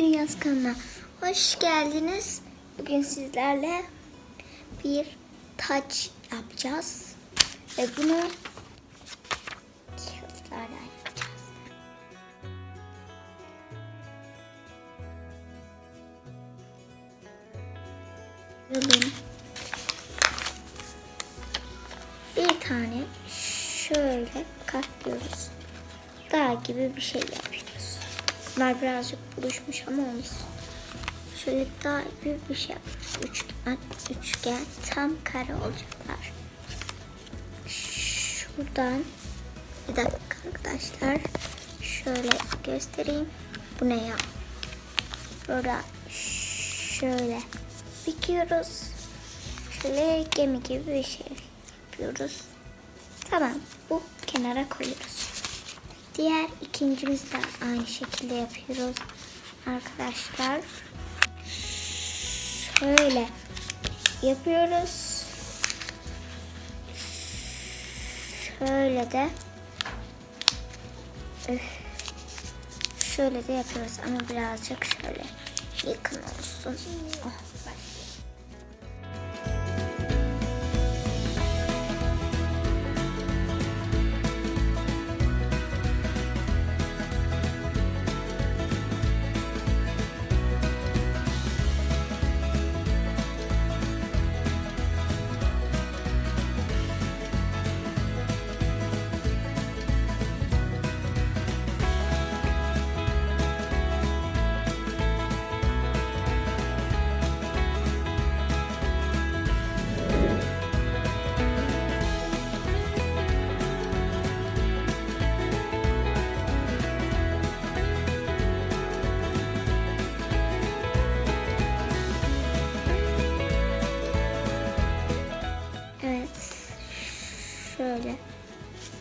Dünyası kanalına hoş geldiniz. Bugün sizlerle bir taç yapacağız. Ve bunu kağıtlarla yapacağız. Yılın bir tane şöyle katlıyoruz. Dağ gibi bir şey yapıyoruz. Bunlar birazcık buruşmuş ama olsun. Şöyle dağ gibi bir şey yapıyoruz. Üçgen, üçgen tam kare olacaklar. Şuradan bir dakika arkadaşlar. Şöyle göstereyim. Bu ne ya? Burada şöyle dikiyoruz. Şöyle gemi gibi bir şey yapıyoruz. Tamam. Bu kenara koyuyoruz. Diğer ikincimiz de aynı şekilde yapıyoruz. Arkadaşlar. Şöyle yapıyoruz. Şöyle de şöyle de yapıyoruz ama birazcık şöyle yakın olsun. Oh,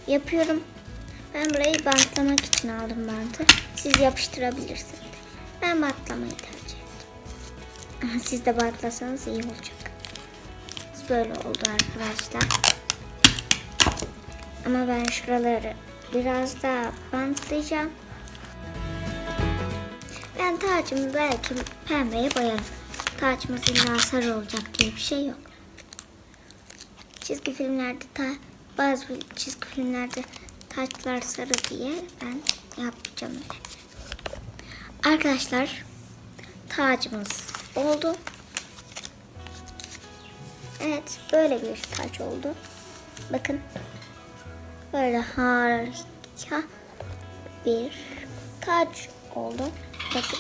yapıyorum. Ben burayı bantlamak için aldım bantı. Siz yapıştırabilirsiniz. Ben bantlamayı tercih ettim. Siz de bantlasanız iyi olacak. Böyle oldu arkadaşlar. Ama ben şuraları biraz daha bantlayacağım. Ben tacımı belki pembeye boyarım. Tacımız illa sarı olacak diye bir şey yok çizgi filmlerde ta, bazı çizgi filmlerde taçlar sarı diye ben yapacağım. Arkadaşlar tacımız oldu. Evet böyle bir taç oldu. Bakın böyle harika bir taç oldu. Bakın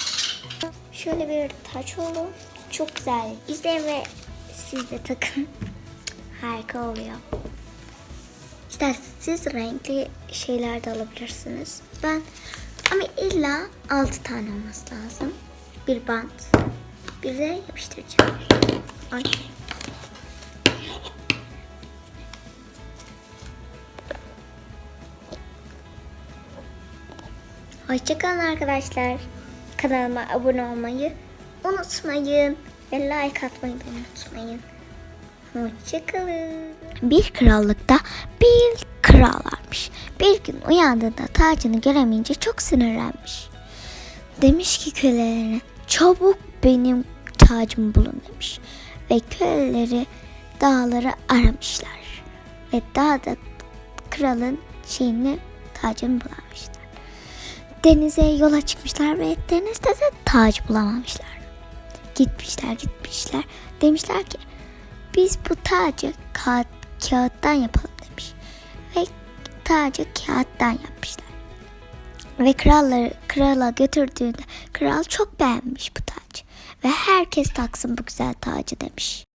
şöyle bir taç oldu. Çok güzel. İzleyin ve siz de takın. Harika oluyor. İsterseniz renkli şeyler de alabilirsiniz. Ben ama illa 6 tane olması lazım. Bir bant. Bir de yapıştıracağım. Ay. Hoşçakalın arkadaşlar. Kanalıma abone olmayı unutmayın. Ve like atmayı unutmayın. Hoşçakalın. Bir krallıkta bir kral varmış. Bir gün uyandığında tacını göremeyince çok sinirlenmiş. Demiş ki kölelerine çabuk benim tacımı bulun demiş. Ve köleleri dağları aramışlar. Ve dağda kralın şeyini tacını bulamamışlar. Denize yola çıkmışlar ve denizde de tac bulamamışlar. Gitmişler gitmişler. Demişler ki biz bu tacı kağıt, kağıttan yapalım demiş. Ve tacı kağıttan yapmışlar. Ve kralları krala götürdüğünde kral çok beğenmiş bu tacı. Ve herkes taksın bu güzel tacı demiş.